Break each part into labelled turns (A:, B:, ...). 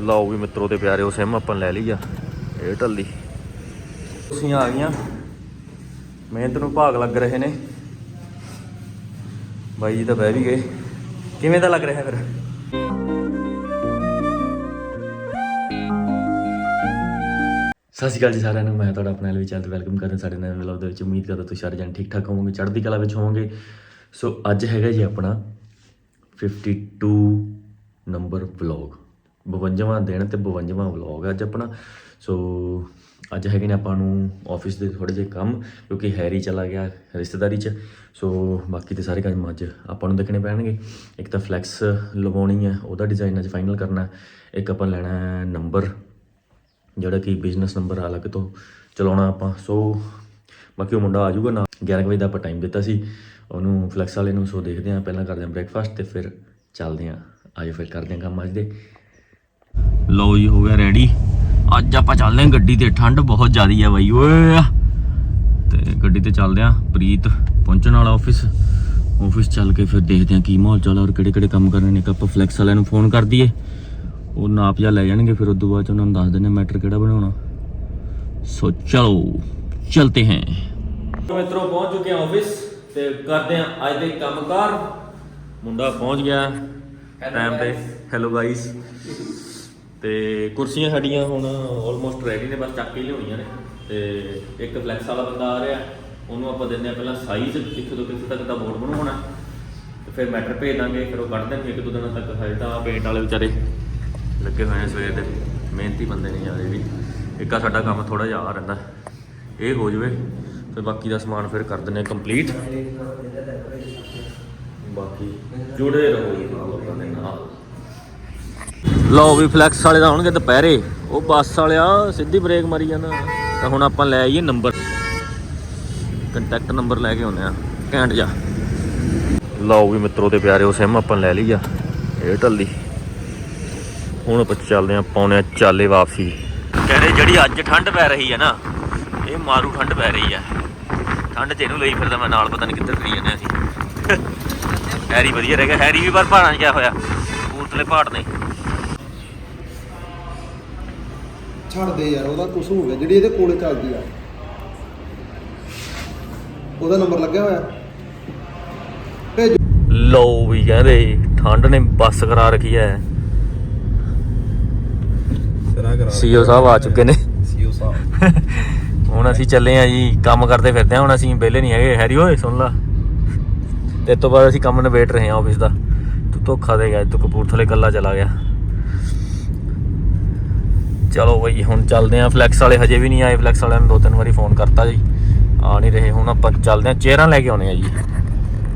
A: ਲਓ ਵੀ ਮਿੱਤਰੋ ਤੇ ਪਿਆਰਿਓ ਸਿਮ ਆਪਾਂ ਲੈ ਲਈ ਆ ਏਅਰਟੈਲ ਦੀ। ਤੁਸੀਂ ਆ ਗਈਆਂ। ਮਿਹਨਤ ਨੂੰ ਭਾਗ ਲੱਗ ਰਹੇ ਨੇ। ਬਾਈ ਜੀ ਤਾਂ ਬਹਿ ਵੀ ਗਏ। ਕਿਵੇਂ ਦਾ ਲੱਗ ਰਿਹਾ ਫਿਰ? ਸਤਿ ਸ਼੍ਰੀ ਅਕਾਲ ਜੀ ਸਾਰਿਆਂ ਨੂੰ। ਮੈਂ ਤੁਹਾਡਾ ਆਪਣਾ ਐਲਵੀ ਚੈਨਲ ਵੈਲਕਮ ਕਰਦਾ ਸਾਡੇ ਨਵੇਂ ਵਲੌਗ ਦੇ ਵਿੱਚ। ਉਮੀਦ ਕਰਦਾ ਤੁਸੀਂ ਸਾਰੇ ਜਣ ਠੀਕ ਠਾਕ ਹੋਵੋਗੇ, ਚੜ੍ਹਦੀ ਕਲਾ ਵਿੱਚ ਹੋਵੋਗੇ। ਸੋ ਅੱਜ ਹੈਗਾ ਜੀ ਆਪਣਾ 52 ਨੰਬਰ ਵਲੌਗ 52ਵਾਂ ਦਿਨ ਤੇ 52ਵਾਂ ਵਲੌਗ ਹੈ ਅੱਜ ਆਪਣਾ। ਸੋ ਅੱਜ ਹੈਗੇ ਨੇ ਆਪਾਂ ਨੂੰ ਆਫਿਸ ਦੇ ਥੋੜੇ ਜਿਹੇ ਕੰਮ, ਕਿਉਂਕਿ ਹੈਰੀ ਚਲਾ ਗਿਆ ਰਿਸ਼ਤੇਦਾਰੀ 'ਚ। ਸੋ ਬਾਕੀ ਤੇ ਸਾਰੇ ਕੰਮ ਅੱਜ ਆਪਾਂ ਨੂੰ ਦੇਖਣੇ ਪੈਣਗੇ। ਇੱਕ ਤਾਂ ਫਲੈਕਸ ਲਗਾਉਣੀ ਹੈ ਉਹਦਾ ਡਿਜ਼ਾਈਨ ਅੱਜ ਫਾਈਨਲ ਕਰਨਾ। ਇੱਕ ਆਪਾਂ ਲੈਣਾ ਹੈ ਨੰਬਰ ਜਿਹੜਾ ਕਿ ਬਿਜ਼ਨਸ ਨੰਬਰ ਅਲੱਗ ਤੋਂ ਚਲਾਉਣਾ ਆਪਾਂ। ਸੋ ਬਾਕੀ ਉਹ ਮੁੰਡਾ ਆ ਜਾਊਗਾ ਨਾ 11 ਕੁ ਵਜੇ ਦਾ ਆਪਾਂ ਟਾਈਮ ਦਿੱਤਾ ਸੀ। ਉਹਨੂੰ ਫਲੈਕਸ ਵਾਲੇ ਨੂੰ ਸੋ ਦੇਖਦੇ ਹਾਂ, ਪਹਿਲਾਂ ਕਰਦੇ ਹਾਂ ਬ੍ਰੇਕਫਾਸਟ ਤੇ ਫਿਰ ਚੱਲਦੇ ਹਾਂ। ਆਜੋ ਫਿਰ ਕਰਦੇ ਹਾਂ ਕੰਮ ਅੱਜ ਦੇ। ਲਓ ਜੀ ਹੋ ਗਿਆ ਰੈਡੀ ਅੱਜ ਆਪਾਂ ਚੱਲਦੇ ਹਾਂ ਗੱਡੀ ਤੇ ਠੰਡ ਬਹੁਤ ਜ਼ਿਆਦੀ ਹੈ ਬਾਈ। ਓਏ ਤੇ ਗੱਡੀ ਤੇ ਚੱਲਦੇ ਹਾਂ ਪ੍ਰੀਤ ਪਹੁੰਚਣ ਵਾਲਾ ਆਫਿਸ ਆਫਿਸ ਚੱਲ ਕੇ ਫਿਰ ਦੇਖਦੇ ਹਾਂ ਕੀ ਮਾਹੌਲ ਚੱਲ ਔਰ ਕਿਹੜੇ ਕਿਹੜੇ ਕੰਮ ਕਰਨੇ ਨੇ। ਆਪਾਂ ਫਲੈਕਸ ਵਾਲਿਆਂ ਨੂੰ ਫੋਨ ਕਰ ਦਈਏ। ਉਹ ਨਾਪ ਜਾ ਲੈ ਜਾਣਗੇ ਫਿਰ ਉਦੋਂ ਬਾਅਦ ਚ ਉਹਨਾਂ ਨੂੰ ਦੱਸ ਦਿੰਦੇ ਮੈਟਰ ਕਿਹੜਾ ਬਣਾਉਣਾ। ਸੋ ਚਲੋ ਚਲਤੇ ਹਾਂ। ਮਿੱਤਰੋ ਪਹੁੰਚ ਚੁੱਕੇ ਹਾਂ ਆਫਿਸ ਤੇ ਕਰਦੇ ਹਾਂ ਅੱਜ ਦੇ ਕੰਮਕਾਰ। ਮੁੰਡਾ ਪਹੁੰਚ ਗਿਆ। ਟਾਈਮ ਤੇ ਹੈਲੋ ਗਾਇਸ ਤੇ ਕੁਰਸੀਆਂ ਸਾਡੀਆਂ ਹੁਣ ਆਲਮੋਸਟ ਰੈਡੀ ਨੇ, ਬਸ ਚੱਕ ਕੇ ਲਿਆਉਣੀਆਂ ਨੇ। ਤੇ ਇੱਕ ਫਲੈਕਸ ਵਾਲਾ ਬੰਦਾ ਆ ਰਿਹਾ, ਉਹਨੂੰ ਆਪਾਂ ਦਿੰਦੇ ਆ ਪਹਿਲਾਂ ਸਾਈਜ਼ ਕਿੱਥੇ ਤੋਂ ਕਿੱਥੇ ਤੱਕ ਦਾ ਬੋਰਡ ਬਣਾਉਣਾ। ਤੇ ਫਿਰ ਮੈਟਰ ਭੇਜ ਦਾਂਗੇ, ਫਿਰ ਉਹ ਕੱਢ ਦੇਣਗੇ ਇੱਕ ਦੋ ਦਿਨਾਂ ਤੱਕ। ਹਜੇ ਤਾਂ ਪੇਂਟ ਵਾਲੇ ਵਿਚਾਰੇ ਲੱਗੇ ਹੋਏ ਨੇ ਸਵੇਰ ਦੇ। ਮਿਹਨਤੀ ਬੰਦੇ ਨੇ ਯਾਰ ਇਹ ਵੀ। ਇੱਕ ਸਾਡਾ ਕੰਮ ਥੋੜਾ ਜਿਹਾ ਆ ਰਹਿੰਦਾ। ਇਹ ਹੋ ਜਵੇ ਫਿਰ ਬਾਕੀ ਦਾ ਸਮਾਨ ਫਿਰ ਕਰ ਦਿੰਦੇ ਕੰਪਲੀਟ ਬਾਕੀ ਜੁੜੇ ਰਹੋ। ਲੋਕਾਂ ਦੇ ਨਾਲ ਲਓ ਵੀ ਫਲੈਕਸ ਵਾਲੇ ਦਾ ਆਉਣਗੇ ਦੁਪਹਿਰੇ। ਉਹ ਬੱਸ ਵਾਲਿਆ ਸਿੱਧੀ ਬ੍ਰੇਕ ਮਾਰੀ ਜਾਂਦਾ। ਤਾਂ ਹੁਣ ਆਪਾਂ ਲੈ ਆਈਏ ਨੰਬਰ ਕੰਟੈਕਟ ਨੰਬਰ ਲੈ ਕੇ ਆਉਨੇ ਆ ਘੈਂਟ ਜਾ। ਲਓ ਵੀ ਮਿੱਤਰੋ ਤੇ ਪਿਆਰਿਓ ਸਿਮ ਆਪਾਂ ਲੈ ਲਈ ਆ। ਏਅਰਟੈਲ ਦੀ ਹੁਣ ਆਪਾਂ ਚੱਲਦੇ ਆ ਪੌਣੇ ਆ ਚਾਲੇ ਵਾਪਸੀ। ਕਹਿੰਦੇ ਜਿਹੜੀ ਅੱਜ ਠੰਡ ਪੈ ਰਹੀ ਹੈ ਨਾ, ਇਹ ਮਾਰੂ ਠੰਡ ਪੈ ਰਹੀ ਹੈ ਠੰਡ ਚ ਇਹਨੂੰ ਲਈ ਫਿਰਦਾ ਮੈਂ ਨਾਲ, ਪਤਾ ਨਹੀਂ ਕਿੱਧਰ ਫਰੀ ਜਾਂਦੇ ਅਸੀਂ। ਹੈਰੀ ਵਧੀਆ ਰਹਿ ਗਿਆ। ਹੈਰੀ ਵੀ ਪਰ ਪਹਾੜਾਂ 'ਚ ਗਿਆ ਹੋਇਆ। ਕਪੂਰਥਲੇ ਪਹਾੜ ਨੇ।
B: ਛੱਡ ਦੇ ਯਾਰ ਉਹਦਾ ਕੁਝ ਹੋ ਗਿਆ ਜਿਹੜੀ ਇਹਦੇ ਕੋਲੇ ਚੱਲਦੀ ਆ। ਉਹਦਾ ਨੰਬਰ ਲੱਗਿਆ ਹੋਇਆ। ਭੇਜ।
A: ਲਓ ਵੀ ਕਹਿੰਦੇ ਠੰਡ ਨੇ ਬੱਸ ਕਰਾ ਰੱਖੀ
B: ਕਰਾ
A: ਸੀਓ ਸਾਹਿਬ ਆ ਚੁੱਕੇ ਨੇ।
B: ਸੀਓ ਸਾਹਿਬ।
A: ਹੁਣ ਅਸੀਂ ਚੱਲੇ ਆ ਜੀ ਕੰਮ ਕਰਦੇ ਫਿਰਦੇ ਆ ਹੁਣ ਅਸੀਂ ਵਿਹਲੇ ਨਹੀਂ ਹੈਗੇ। ਹੈਰੀ ਓਏ ਸੁਣ ਲਾ। ਤੇ ਤੋਂ ਬਾਅਦ ਅਸੀਂ ਕੰਮ ਨਿਬੇੜ ਰਹੇ ਹਾਂ ਆਫਿਸ ਦਾ। ਤੂੰ ਧੋਖਾ ਦੇ ਗਿਆ ਤੂੰ ਕਪੂਰਥਲੇ ਕੱਲਾ ਚਲਾ ਗਿਆ। ਚਲੋ ਬਈ, ਹੁਣ ਚੱਲਦੇ ਆ ਫਲੈਕਸ ਵਾਲੇ ਹਜੇ ਵੀ ਨਹੀਂ ਆਏ। ਫਲੈਕਸ ਵਾਲਿਆਂ ਨੂੰ ਦੋ ਤਿੰਨ ਵਾਰੀ ਫੋਨ ਕਰਤਾ ਜੀ। ਆ ਨਹੀਂ ਰਹੇ ਹੁਣ ਆਪਾਂ ਚੱਲਦੇ ਆ ਚੇਅਰਾਂ ਲੈ ਕੇ ਆਉਣੇ ਆ ਜੀ।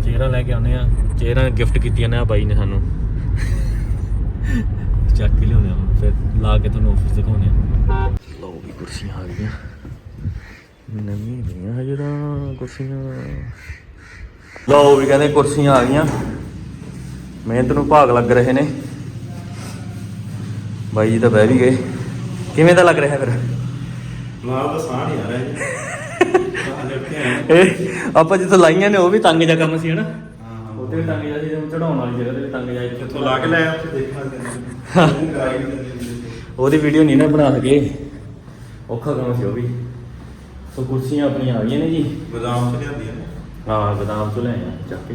A: ਚੇਅਰਾਂ ਲੈ ਕੇ ਆਉਣੇ ਆ ਚੇਅਰਾਂ ਗਿਫਟ ਕੀਤੀਆਂ ਨੇ ਆ ਬਾਈ ਨੇ ਸਾਨੂੰ। ਚੱਕ ਕੇ ਲਿਆਉਣੇ ਆ ਫਿਰ ਲਾ ਕੇ ਤੁਹਾਨੂੰ ਆਫਿਸ ਦਿਖਾਉਣੇ ਆ ਲਓ ਵੀ ਕੁਰਸੀਆਂ ਆ ਗਈਆਂ। ਨਵੀਂ ਬਈਆਂ ਹਜੇ ਤਾਂ ਕੁਰਸੀਆਂ। ਲਓ ਵੀ ਕਹਿੰਦੇ ਕੁਰਸੀਆਂ ਆ ਗਈਆਂ। ਮਿਹਨਤ ਨੂੰ ਭਾਗ ਲੱਗ ਰਹੇ ਨੇ। ਬਾਈ ਜੀ ਤਾਂ ਬਹਿ ਵੀ ਗਏ। ਕਿਵੇਂ ਦਾ ਲੱਗ ਰਿਹਾ ਫਿਰ?
B: ਨਾਲ ਤਾਂ ਸਾਹ ਨਹੀਂ ਆ ਰਿਹਾ ਜੀ।
A: ਇਹ ਆਪਾਂ ਜਿੱਥੇ ਲਾਈਆਂ ਨੇ ਉਹ ਵੀ ਤੰਗ ਜਾ ਕੰਮ ਸੀ ਹਨਾ? ਉੱਤੇ ਵੀ ਤੰਗ ਜਾ ਸੀ ਚੜਾਉਣ ਵਾਲੀ ਜਗ੍ਹਾ ਤੇ ਵੀ ਤੰਗ ਜਾ
B: ਕਿੱਥੋਂ ਲਾ ਕੇ ਲੈ ਉੱਥੇ ਦੇਖਣਾ
A: ਉਹਦੀ ਵੀਡੀਓ ਨਹੀਂ ਨਾ ਬਣਾ ਸਕੇ। ਔਖਾ ਕੰਮ ਸੀ ਉਹ ਵੀ। ਸੋ ਕੁਰਸੀਆਂ ਆਪਣੀਆਂ ਆ ਗਈਆਂ ਨੇ ਜੀ।
B: ਬਦਾਮ ਚ ਲਿਆਂਦੀ ਆ
A: ਹਾਂ ਗਦਾਮ ਤੋਂ ਲੈ ਆਇਆ ਚੱਕ ਕੇ।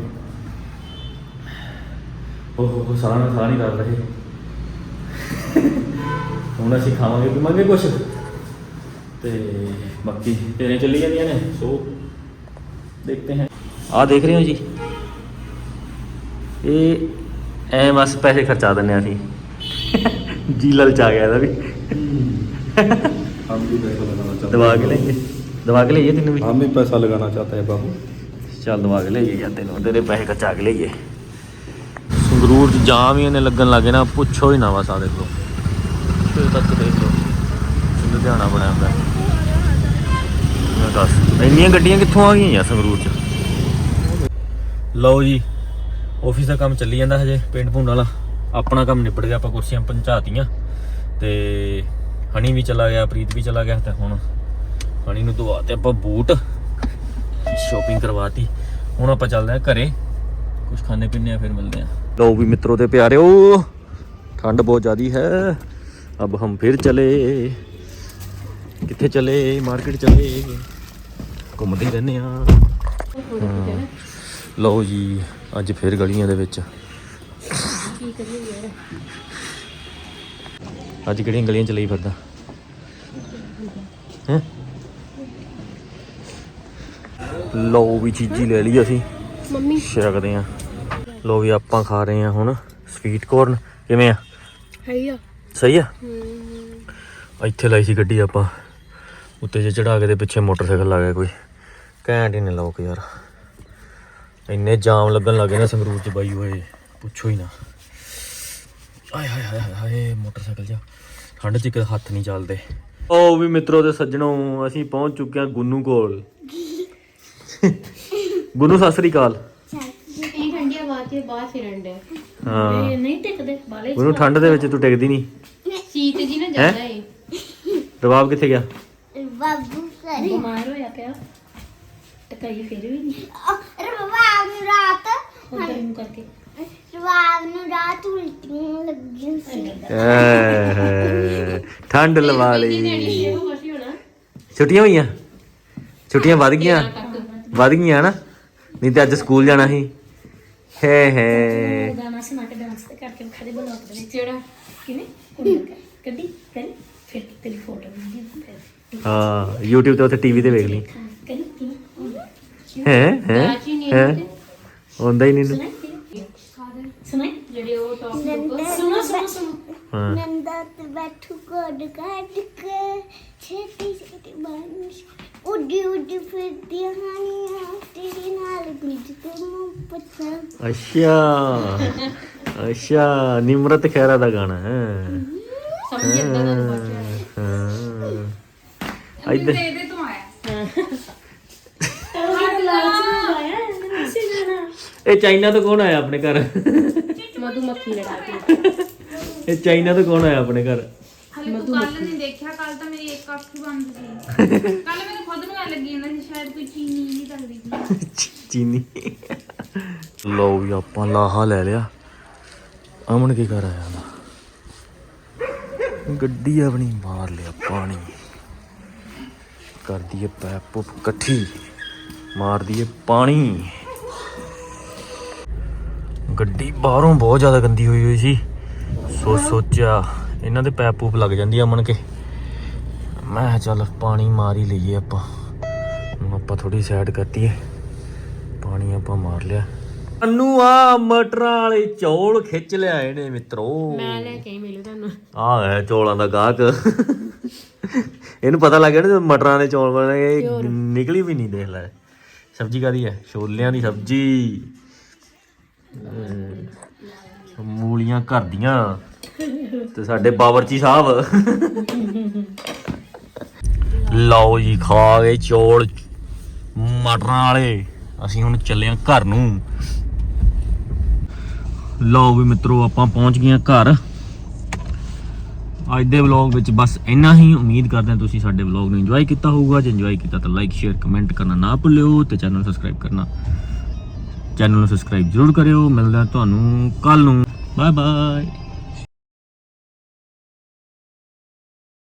A: ਉਹ ਸਾਰਾ ਨਾ ਸਾਰਾ ਨਹੀਂ ਕਰ ਰਹੇ। ਹੁਣ ਅਸੀਂ ਖਾਵਾਂਗੇ ਪੀਵਾਂਗੇ ਕੁਛ ਤੇ ਬਾਕੀ ਤੇਰੇ ਚੱਲੀ ਜਾਂਦੀਆਂ ਨੇ ਸੋ ਦੇਖਤੇ हैं ਆ ਦੇਖ ਰਹੇ ਹੋ ਜੀ ਇਹ ਐ ਬਸ ਪੈਸੇ ਖਰਚਾ ਦਿੰਨੇ ਆ ਅਸੀਂ ਜੀ ਲਲਚਾ ਗਿਆ ਇਹਦਾ ਵੀ
B: हम भी पैसा लगाना चाहते
A: ਦਵਾ ਕੇ ਲਈਏ ਦਵਾ ਕੇ ਲਈਏ ਤੈਨੂੰ ਵੀ
B: हम भी पैसा लगाना चाहते हैं बाबू
A: ਚੱਲ ਦਵਾ ਕੇ ਲਈਏ ਜਾਂ ਤੈਨੂੰ ਤੇਰੇ ਪੈਸੇ ਖਰਚਾ ਕੇ ਲਈਏ ਸੰਗਰੂਰ ਚ ਜਾਮ ਹੀ ਇਹਨੇ ਲੱਗਣ ਲੱਗੇ ਨਾ ਪੁੱਛੋ ਹੀ ਨਾ ਵਾ ਸਾਰੇ ਕੋਲ ਤੇ ਤੱਕ ਦੇਖ ਲਓ? ਲੁਧਿਆਣਾ ਬਣਿਆ ਹੁੰਦਾ। ਮੈਂ ਦੱਸ, ਇੰਨੀਆਂ ਗੱਡੀਆਂ ਕਿੱਥੋਂ ਆ ਗਈਆਂ ਸੰਗਰੂਰ ਚ? ਲਓ ਜੀ ਆਫਿਸ ਦਾ ਕੰਮ ਚੱਲੀ ਜਾਂਦਾ ਹਜੇ, ਪਿੰਡ ਭੁੰਡ ਵਾਲਾ। ਆਪਣਾ ਕੰਮ ਨਿਬੜ ਗਿਆ, ਆਪਾਂ ਕੁਰਸੀਆਂ ਪਹੁੰਚਾਤੀਆਂ ਤੇ ਹਣੀ ਵੀ ਚਲਾ ਗਿਆ, ਪ੍ਰੀਤ ਵੀ ਚਲਾ ਗਿਆ, ਤੇ ਹੁਣ ਹਣੀ ਨੂੰ ਦਵਾ ਤੇ ਆਪਾਂ ਬੂਟ। ਸ਼ਾਪਿੰਗ ਕਰਵਾਤੀ। ਹੁਣ ਆਪਾਂ ਚੱਲਦੇ ਆ ਘਰੇ। ਕੁਝ ਖਾਣੇ ਪੀਣੇ ਆ, ਫਿਰ ਮਿਲਦੇ ਆ ਲਓ ਵੀ ਮਿੱਤਰੋ ਤੇ ਪਿਆਰਿਓ, ਠੰਡ ਬਹੁਤ ਜ਼ਿਆਦੀ ਹੈ। अब हम फिर चले ਕਿੱਥੇ ਚਲੇ ਮਾਰਕੀਟ ਚਲੇ ਘੁੰਮਦੇ ਹੀ ਰਹਿੰਦੇ ਆ ਹਾਂ। ਲਓ ਜੀ ਅੱਜ ਫਿਰ ਗਲੀਆਂ ਦੇ ਵਿੱਚ ਅੱਜ ਕਿਹੜੀਆਂ ਗਲੀਆਂ ਚ ਲਈ ਫਿਰਦਾ ਹੈ ਲਓ ਵੀ ਚੀਜ਼ੀ ਲੈ ਲਈ ਅਸੀਂ
C: ਮੰਮੀ
A: ਛਕਦੇ ਆ ਲੋ ਵੀ ਆਪਾਂ ਖਾ ਰਹੇ ਆ ਹੁਣ ਸਵੀਟ ਕੋਰਨ ਕਿਵੇਂ ਆ
C: ਹੈ ਆ
A: ਸਹੀ ਆ? ਇੱਥੇ ਲਾਈ ਸੀ ਗੱਡੀ ਆਪਾਂ। ਉੱਤੇ ਜੇ ਚੜਾ ਕੇ ਦੇ ਪਿੱਛੇ ਮੋਟਰਸਾਈਕਲ ਲਾ ਗਿਆ ਕੋਈ। ਘੈਂਟ ਹੀ ਨੇ ਲੋਕ ਯਾਰ। ਇੰਨੇ ਜਾਮ ਲੱਗਣ ਲੱਗੇ ਨਾ ਸੰਗਰੂਰ ਚ ਬਾਈ ਓਏ ਪੁੱਛੋ ਹੀ ਨਾ। ਆਏ ਹਾਏ ਹਾਏ ਹਾਏ ਮੋਟਰਸਾਈਕਲ ਜਾ। ਠੰਡ ਚ ਇੱਕ ਹੱਥ ਨਹੀਂ ਚੱਲਦੇ। ਓ ਵੀ ਮਿੱਤਰੋ ਤੇ ਸੱਜਣੋ ਅਸੀਂ ਪਹੁੰਚ ਚੁੱਕੇ ਹਾਂ ਗੁੰਨੂ ਕੋਲ। ਗੁੰਨੂ ਸਤਿ ਸ੍ਰੀ ਅਕਾਲ।
C: ਇਹ ਠੰਡੀ ਹਵਾ ਚ ਬਾਹਰ ਫਿਰਨ ਦੇ
A: ਹਾਂ।
C: ਨਹੀਂ ਟਿਕਦੇ ਬਾਲੇ
A: ਗੁੰਨੂ ਠੰਡ ਦੇ ਵਿੱਚ ਤੂੰ ਟਿਕਦੀ ਨਹੀਂ।
C: ਸੀਤ ਜੀ ਨਾ ਜ਼ਿਆਦਾ ਏ।
A: ਰਬਾਬ ਕਿੱਥੇ ਗਿਆ?
D: ਬਾਬੂ ਕਰੇ
C: ਬਿਮਾਰ ਹੋਇਆ ਪਿਆ। ਟਕਾਈ ਫਿਰ ਵੀ ਨਹੀਂ।
D: ਰਵਾਬ ਨੂੰ ਰਾਤ
C: ਉਧਰ ਨੂੰ ਕਰਕੇ।
D: ਰਵਾਬ ਨੂੰ ਰਾਤ ਉਲਟੀਆਂ ਲੱਗੀਆਂ ਸੀ।
A: ਠੰਡ ਲਵਾ ਲਈ।
C: ਇਹ ਕੁਛ ਹੀ ਹੋਣਾ।
A: ਛੁੱਟੀਆਂ ਹੋਈਆਂ? ਛੁੱਟੀਆਂ ਵੱਧ ਗਈਆਂ? ਵੱਧ ਗਈਆਂ। ਨਾ ਨਹੀਂ ਤੇ ਅੱਜ ਸਕੂਲ ਜਾਣਾ ਸੀ। ਹੈ ਹੈ।
C: ਗਾਣਾ ਸੁਣਾ ਕੇ ਡਾਂਸ ਤੇ ਕਰਕੇ ਖੜੇ ਬਲੌਕ ਦੇ ਵਿੱਚ ਜਿਹੜਾ ਕਿਵੇਂ ਕੁੰਡਾ ਕਰ ਕੱਢੀ ਕਰ ਫਿਰ ਤੇਰੀ ਫੋਟੋ ਵੀ ਫਿਰ
A: ਹਾਂ YouTube ਤੇ ਉੱਥੇ ਟੀਵੀ ਤੇ ਵੇਖ ਲਈ।
C: ਕਰੀ ਕਿਵੇਂ?
A: ਹੈ ਹੈ?
C: ਹੁੰਦੇ।
A: ਹੀ ਨਹੀਂ
C: ਸੁਣਾਈ ਸੁਣਾਈ? ਜਿਹੜੇ ਉਹ ਟੌਪ ਸੁਣੋ ਸੁਣੋ ਸੁਣੋ।
D: ਨੰਦਾ ਤੇ ਬੈਠੂ ਕੋਡ ਕੱਢ ਕੇ ਛੇਤੀ ਛੇਤੀ ਬਾਰਿਸ਼ ਉੱਡੀ ਉੱਡੀ ਫਿਰਦੀ ਹਾਨੀਆਂ ਤੇਰੇ
A: ਅੱਛਾ। ਅੱਛਾ ਨਿਮਰਤ ਖੈਰਾ ਦਾ ਗਾਣਾ ਹੈ।
C: ਸਮਝ ਨਾ ਬੱਚਾ
A: ਹਾਂ। ਇੱਧਰ। ਇਹ ਚਾਈਨਾ ਤੋਂ ਕੌਣ ਆਇਆ ਆਪਣੇ ਘਰ?
C: ਮਧੂ ਮੱਖੀ ਲੜਾ ਕੇ।
A: ਇਹ ਚਾਈਨਾ ਤੋਂ ਕੌਣ ਆਇਆ ਆਪਣੇ ਘਰ?
E: ਤੂੰ ਕੱਲ ਨਹੀਂ ਦੇਖਿਆ ਕੱਲ ਤਾਂ ਮੇਰੀ ਇੱਕ ਅੱਖ ਹੀ ਬੰਦ ਸੀ। ਕੱਲ ਮੈਨੂੰ ਖੁਦ ਨੂੰ ਐ ਲੱਗੀ ਜਾਂਦਾ ਸੀ ਸ਼ਾਇਦ ਕੋਈ ਚੀਨੀ ਨਹੀਂ ਲੱਗਦੀ ਸੀ।
A: ਚੀਨੀ ਲਓ ਵੀ ਆਪਾਂ ਲਾਹਾ ਲੈ ਲਿਆ। ਅਮਨ ਕੀ ਕਰ ਆਇਆ ਨਾ ਗੱਡੀ ਆਪਣੀ ਮਾਰ ਲਿਆ ਪਾਣੀ। ਕਰਦੀ ਦਈਏ ਪੈਪ ਪੂਪ ਇਕੱਠੀ। ਮਾਰ ਦਈਏ ਪਾਣੀ। ਗੱਡੀ ਬਾਹਰੋਂ ਬਹੁਤ ਜ਼ਿਆਦਾ ਗੰਦੀ ਹੋਈ ਹੋਈ ਸੀ। ਸੋ ਸੋਚਿਆ ਇਹਨਾਂ ਦੇ ਪੈਪ ਪੂਪ ਲੱਗ ਜਾਂਦੀ ਆ ਅਮਨ ਕੇ। ਮੈਂ ਚੱਲ ਪਾਣੀ ਮਾਰ ਹੀ ਲਈਏ ਆਪਾਂ। ਹੁਣ ਆਪਾਂ ਥੋੜੀ ਸਾਈਡ ਕਰਤੀਏ ਪਾਣੀ ਆਪਾਂ ਮਾਰ ਲਿਆ। ਅਨੂ ਆ ਮਟਰਾਂ ਵਾਲੇ ਚੌਲ ਖਿੱਚ ਲਿਆਏ ਨੇ ਮਿੱਤਰੋ।
C: ਮੈਂ ਲੈ ਕੇ ਮਿਲੂ ਤੁਹਾਨੂੰ।
A: ਆ ਹੈ ਚੌਲਾਂ ਦਾ ਗਾਹਕ। ਇਹਨੂੰ ਪਤਾ ਲੱਗ ਗਿਆ ਨਾ ਜਦੋਂ ਮਟਰਾਂ ਦੇ ਚੌਲ ਬਣਨਗੇ ਨਿਕਲੀ ਵੀ ਨਹੀਂ ਦੇਖ ਲੈ। ਸਬਜ਼ੀ ਕਾਦੀ ਹੈ? ਛੋਲਿਆਂ ਦੀ ਸਬਜ਼ੀ। ਅਮ, ਮੂਲੀਆਂ ਘਰ ਦੀਆਂ। ਤੇ ਸਾਡੇ ਬਾਵਰਚੀ ਸਾਹਿਬ। ਲਓ ਜੀ ਖਾ ਗਏ ਚੌਲ ਮਟਰਾਂ ਵਾਲੇ। ਅਸੀਂ ਹੁਣ ਚੱਲੇ ਆਂ ਘਰ ਨੂੰ। ਲਓ ਵੀ ਮਿੱਤਰੋ, ਆਪਾਂ ਪਹੁੰਚ ਗਏ ਆਂ ਘਰ। ਅੱਜ ਦੇ ਵਲੌਗ ਵਿੱਚ ਬਸ ਇੰਨਾ ਹੀ। ਉਮੀਦ ਕਰਦੇ ਹਾਂ ਤੁਸੀਂ ਸਾਡੇ ਵਲੌਗ ਨੂੰ ਇੰਜੋਏ ਕੀਤਾ ਹੋਊਗਾ। ਜੇ ਇੰਜੋਏ ਕੀਤਾ ਤਾਂ ਲਾਈਕ ਸ਼ੇਅਰ ਕਮੈਂਟ ਕਰਨਾ ਨਾ ਭੁੱਲਿਓ ਤੇ ਚੈਨਲ ਨੂੰ ਸਬਸਕ੍ਰਾਈਬ ਕਰਨਾ। ਚੈਨਲ ਨੂੰ ਸਬਸਕ੍ਰਾਈਬ ਜ਼ਰੂਰ ਕਰਿਓ। ਮਿਲਦਾ ਤੁਹਾਨੂੰ ਕੱਲ ਨੂੰ। Bye bye